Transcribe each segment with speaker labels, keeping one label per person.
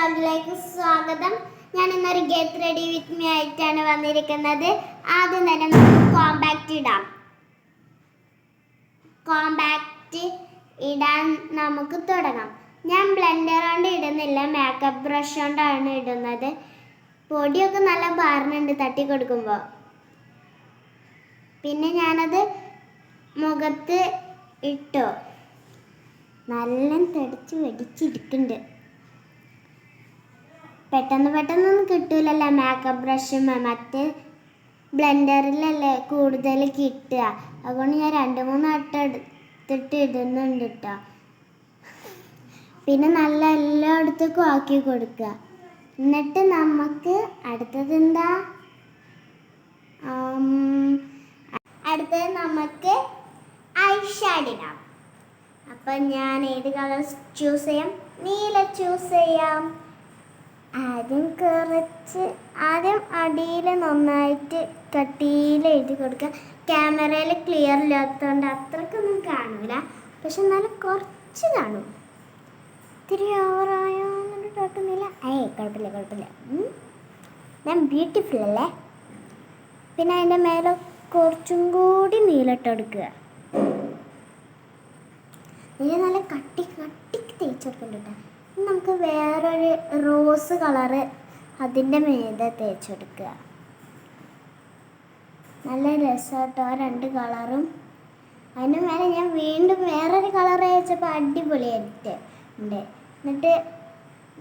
Speaker 1: വ്ളോഗിലേക്ക് സ്വാഗതം. ഞാൻ ഇന്നൊരു ഗെറ്റ് റെഡി വിത്ത് മീ ആയിട്ടാണ് വന്നിരിക്കുന്നത്. ആദ്യം തന്നെ നമുക്ക് കോമ്പാക്റ്റ് ഇടാം. കോമ്പാക്റ്റ് ഇടാൻ നമുക്ക് തുടങ്ങാം. ഞാൻ ബ്ലെൻഡർ കൊണ്ട് ഇടുന്നില്ല മേക്കപ്പ് ബ്രഷ് കൊണ്ടാണ് ഇടുന്നത്. പൊടിയൊക്കെ നല്ല പാറുന്നുണ്ട് തട്ടി കൊടുക്കുമ്പോൾ പിന്നെ ഞാനത് മുഖത്ത് ഇട്ടു. നല്ല തടിച്ച് വെടിച്ചിരിക്കുന്നുണ്ട്. പെട്ടെന്ന് പെട്ടെന്നൊന്നും കിട്ടൂലല്ലോ മേക്കപ്പ് ബ്രഷും മറ്റ് ബ്ലെൻഡറിലല്ലേ കൂടുതൽ കിട്ടുക. അതുകൊണ്ട് ഞാൻ രണ്ട് മൂന്ന് വട്ടം എടുത്തിട്ട് ഇടുന്നുണ്ട് കേട്ടോ പിന്നെ നല്ല എല്ലായിടത്തേക്കും ആക്കി കൊടുക്കുക. എന്നിട്ട് നമുക്ക് അടുത്തത് എന്താ? അടുത്തത് നമുക്ക് ഐഷാഡ് ഇടാം. അപ്പം ഞാൻ ഏത് കളർ ചൂസ് ചെയ്യാം? നീല ചൂസ് ചെയ്യാം. ആദ്യം കുറച്ച് ആദ്യം അടിയിൽ നന്നായിട്ട് കട്ടിയിൽ എഴുതി കൊടുക്കുക. ക്യാമറയിൽ ക്ലിയർ ഇല്ലാത്തതുകൊണ്ട് അത്രക്കൊന്നും കാണൂല. പക്ഷെ എന്നാലും കുറച്ച് കാണും. ഇത്തിരി ഓവറായോ എന്നിട്ട് കുഴപ്പമൊന്നുമില്ല. ഏയ് കുഴപ്പമില്ല കുഴപ്പമില്ല. ഞാൻ ബ്യൂട്ടിഫുൾ അല്ലേ? പിന്നെ അതിന്റെ മേലെ കുറച്ചും കൂടി നീലിട്ടെടുക്കുക നീല നല്ല കട്ടി കട്ടിക്ക് തേച്ച് കൊടുക്കുന്നുണ്ട് ഇനി നമുക്ക് വേറൊരു റോസ് കളറ് അതിന്റെ മീതെ തേച്ചെടുക്കുക. നല്ല രസമായിട്ടോ രണ്ട് കളറും. അതിന് മേലെ ഞാൻ വീണ്ടും വേറൊരു കളർ തേച്ചപ്പോൾ അടിപൊളിയായിട്ട് ഉണ്ട്. എന്നിട്ട്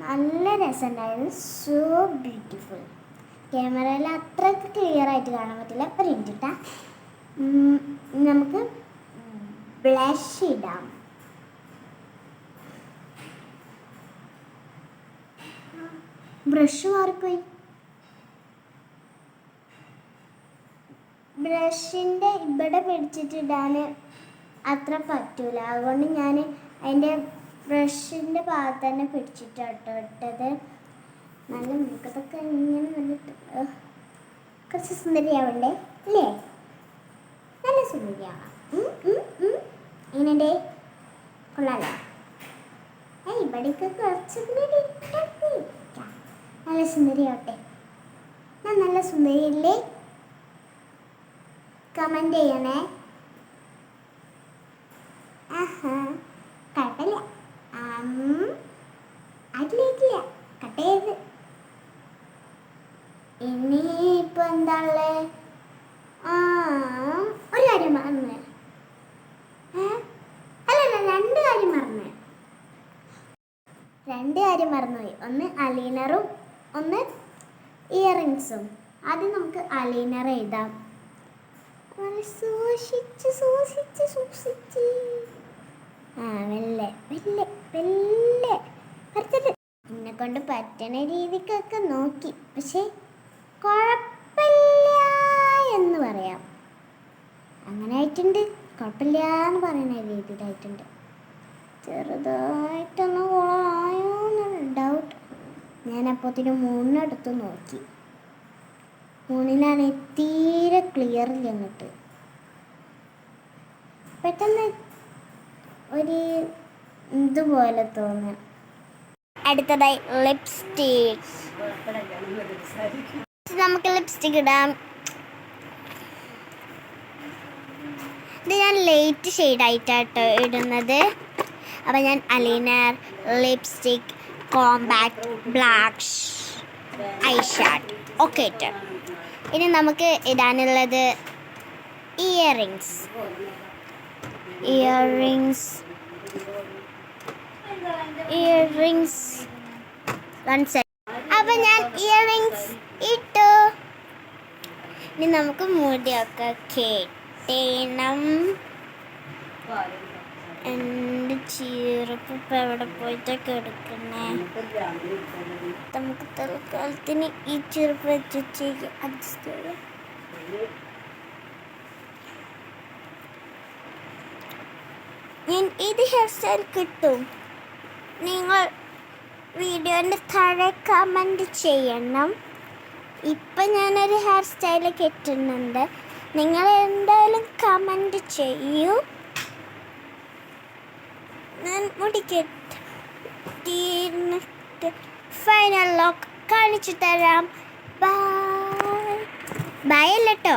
Speaker 1: നല്ല രസമുണ്ടായിരുന്നു. സോ ബ്യൂട്ടിഫുൾ ക്യാമറയിൽ അത്രയ്ക്ക് ക്ലിയർ ആയിട്ട് കാണാൻ പറ്റില്ല. പ്രിന്റ് ഇട്ടാ നമുക്ക് ബ്ലഷ് ഇടാം. ബ്രഷ് മാറിപ്പോയി. ബ്രഷിന്റെ ഇവിടെ പിടിച്ചിട്ടിടാൻ അത്ര പറ്റൂല. അതുകൊണ്ട് ഞാൻ അതിന്റെ ബ്രഷിന്റെ ഭാഗത്ത് തന്നെ പിടിച്ചിട്ടാട്ടോ ഇട്ടത്. നല്ല മുഖത്തൊക്കെ ഇങ്ങനെ വന്നിട്ട് കുറച്ച് സുന്ദരിയാവണ്ടേ? അല്ലേ നല്ല സുന്ദരിയാവാം. എങ്ങനെയുണ്ടേ? കൊള്ളാലോ. ഏയ് ഇവിടേക്ക് കുറച്ച് ഇട്ടിട്ട് ഇരിക്കാം. നല്ല സുന്ദരിയാവട്ടെ ഞാൻ നല്ല സുന്ദരിയല്ലേ? കമന്റ് ചെയ്യണേ. ആഹാ അതിലേക്കില്ല കട്ട് ഇനി ഇപ്പൊ എന്താ ഒരു കാര്യം മറന്നു. രണ്ട് രണ്ട് കാര്യം മറന്നുപോയി. ഒന്ന് അലീനറും ഒന്ന് ഇയറിങ്സും ആദ്യം നമുക്ക് അലൈനർ എഴുതാം. സൂക്ഷിച്ച് സൂക്ഷിച്ച് സൂക്ഷിച്ച്. ആ വെല്ലെ വെല്ലെ വെല്ലെ വരച്ചത് എന്നെ കൊണ്ട് പറ്റണ രീതിക്കൊക്കെ നോക്കി. പക്ഷേ കുഴപ്പമില്ല എന്ന് പറയാം. അങ്ങനെ ആയിട്ടുണ്ട്. കുഴപ്പമില്ല എന്ന് പറയുന്ന രീതിയിലായിട്ടുണ്ട്. ചെറുതായിട്ടൊന്ന് ഡൗട്ട് ഞാൻ അപ്പോത്തിന് മൂന്നെടുത്ത് നോക്കി. മൂന്നിലാണ് തീരെ ക്ലിയർ ചെന്നിട്ട് പെട്ടെന്ന് ഒരു ഇതുപോലെ തോന്നുക അടുത്തതായി ലിപ്സ്റ്റിക് നമുക്ക് ലിപ്സ്റ്റിക് ഇടാം. ഇത് ഞാൻ ലൈറ്റ് ഷെയ്ഡായിട്ടാട്ടോ ഇടുന്നത്. അപ്പം ഞാൻ eyeliner lipstick compact black eye shadow ഒക്കെ ഇട്ട് ഇനി നമുക്ക് ഇടാനുള്ളത് earrings earrings earrings one second അപ്പം ഞാൻ ഇയറിങ്സ് ഇട്ടു. ഇനി നമുക്ക് മുടിയൊക്കെ കേട്ടേണം. ചീറപ്പ് ഇപ്പം എവിടെ പോയിട്ടൊക്കെ എടുക്കണേ നമുക്ക് തൽക്കാലത്തിന് ഈ ചെറുപ്പ് വെച്ചേക്ക് അഡ്ജസ്റ്റ് ചെയ്യാം. ഞാൻ ഇത് ഹെയർ സ്റ്റൈൽ കിട്ടും. നിങ്ങൾ വീഡിയോന്റെ താഴെ കമന്റ് ചെയ്യണം. ഇപ്പം ഞാനൊരു ഹെയർ സ്റ്റൈൽ കിട്ടുന്നുണ്ട്. നിങ്ങൾ എന്തായാലും കമന്റ് ചെയ്യൂ. ഞാൻ മുടി കെട്ടിയിട്ട് ഫൈനൽ ലോക്ക് കാണിച്ചു തരാം. ബൈ ബൈ അല്ലട്ടോ.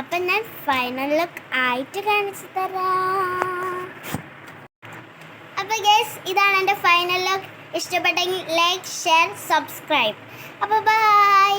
Speaker 1: അപ്പം ഞാൻ ഫൈനൽ ലുക്ക് ആയിട്ട് കാണിച്ചു തരാം. അപ്പോൾ ഗേസ് ഇതാണ് എന്റെ ഫൈനൽ ലുക്ക് ഇഷ്ടപ്പെട്ടെങ്കിൽ ലൈക്ക് ഷെയർ സബ്സ്ക്രൈബ് അപ്പോൾ ബൈ